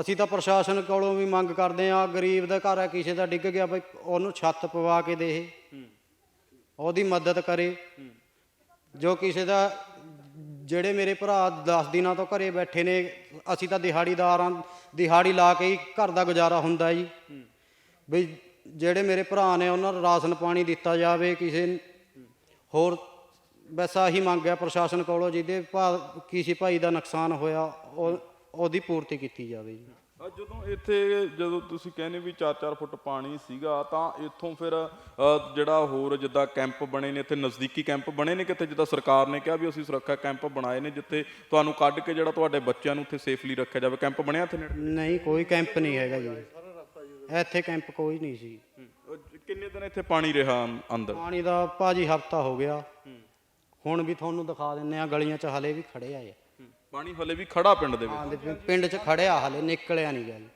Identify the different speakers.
Speaker 1: ਅਸੀਂ ਤਾਂ ਪ੍ਰਸ਼ਾਸਨ ਕੋਲੋਂ ਵੀ ਮੰਗ ਕਰਦੇ ਆ ਗਰੀਬ ਦਾ ਘਰ ਹੈ ਕਿਸੇ ਦਾ ਡਿੱਗ ਗਿਆ ਬਈ ਉਹਨੂੰ ਛੱਤ ਪਵਾ ਕੇ ਦੇ ਉਹਦੀ ਮਦਦ ਕਰੇ। ਜੋ ਕਿਸੇ ਦਾ ਜਿਹੜੇ ਮੇਰੇ ਭਰਾ 10 ਦਿਨਾਂ ਤੋਂ ਘਰੇ ਬੈਠੇ ਨੇ ਅਸੀਂ ਤਾਂ ਦਿਹਾੜੀਦਾਰਾਂ ਦਿਹਾੜੀ ਲਾ ਕੇ ਹੀ ਘਰ ਦਾ ਗੁਜ਼ਾਰਾ ਹੁੰਦਾ ਜੀ। ਬਈ ਜਿਹੜੇ ਮੇਰੇ ਭਰਾ ਨੇ ਉਹਨਾਂ ਨੂੰ ਰਾਸ਼ਨ ਪਾਣੀ ਦਿੱਤਾ ਜਾਵੇ ਕਿਸੇ ਹੋਰ ਬਸ ਆਹੀ ਮੰਗ ਹੈ ਪ੍ਰਸ਼ਾਸਨ ਕੋਲੋਂ ਜਿਹਦੇ ਭਾ ਕਿਸੇ ਭਾਈ ਦਾ ਨੁਕਸਾਨ ਹੋਇਆ ਉਹ ਉਹਦੀ ਪੂਰਤੀ ਕੀਤੀ ਜਾਵੇ ਜੀ।
Speaker 2: ਅ, ਜਦੋਂ ਇੱਥੇ ਜਦੋਂ ਤੁਸੀਂ ਕਹਿੰਦੇ ਵੀ 4-4 ਫੁੱਟ ਪਾਣੀ ਸੀਗਾ ਤਾਂ ਇੱਥੋਂ ਫਿਰ ਅ, ਜਿਹੜਾ ਹੋਰ ਜਿੱਦਾਂ ਕੈਂਪ ਬਣੇ ਨੇ ਇੱਥੇ ਨਜ਼ਦੀਕੀ ਕੈਂਪ ਬਣੇ ਨੇ ਕਿਤੇ ਜਿੱਦਾਂ ਸਰਕਾਰ ਨੇ ਕਿਹਾ ਵੀ ਅਸੀਂ ਸੁਰੱਖਿਆ ਕੈਂਪ ਬਣਾਏ ਨੇ ਜਿੱਥੇ ਤੁਹਾਨੂੰ ਕੱਢ ਕੇ ਜਿਹੜਾ ਤੁਹਾਡੇ ਬੱਚਿਆਂ ਨੂੰ ਉੱਥੇ ਸੇਫਲੀ ਰੱਖਿਆ ਜਾਵੇ। ਕੈਂਪ ਬਣਿਆ ਇੱਥੇ ਨੇੜੇ?
Speaker 1: ਨਹੀਂ ਕੋਈ ਕੈਂਪ ਨਹੀਂ ਹੈਗਾ ਜੀ। ਇੱਥੇ ਕੈਂਪ ਕੋਈ ਨਹੀਂ ਸੀ।
Speaker 2: ਅ, ਕਿੰਨੇ ਦਿਨ ਇੱਥੇ ਪਾਣੀ ਰਿਹਾ ਅੰਦਰ?
Speaker 1: ਪਾਣੀ ਦਾ ਭਾਜੀ ਹਫਤਾ ਹੋ ਗਿਆ। ਹੁਣ ਵੀ ਤੁਹਾਨੂੰ ਦਿਖਾ ਦਿੰਨੇ ਆ ਗਲੀਆਂ 'ਚ ਹਲੇ ਵੀ ਖੜੇ ਆ। ਇਹ
Speaker 2: ਪਾਣੀ ਹਲੇ ਵੀ ਖੜਾ ਪਿੰਡ ਦੇ ਵਿੱਚ।
Speaker 1: ਹਾਂ ਦੇ ਪਿੰਡ 'ਚ ਖੜਿਆ ਹਲੇ, ਨਿਕਲਿਆ ਨਹੀਂ ਗਿਆ ਜੀ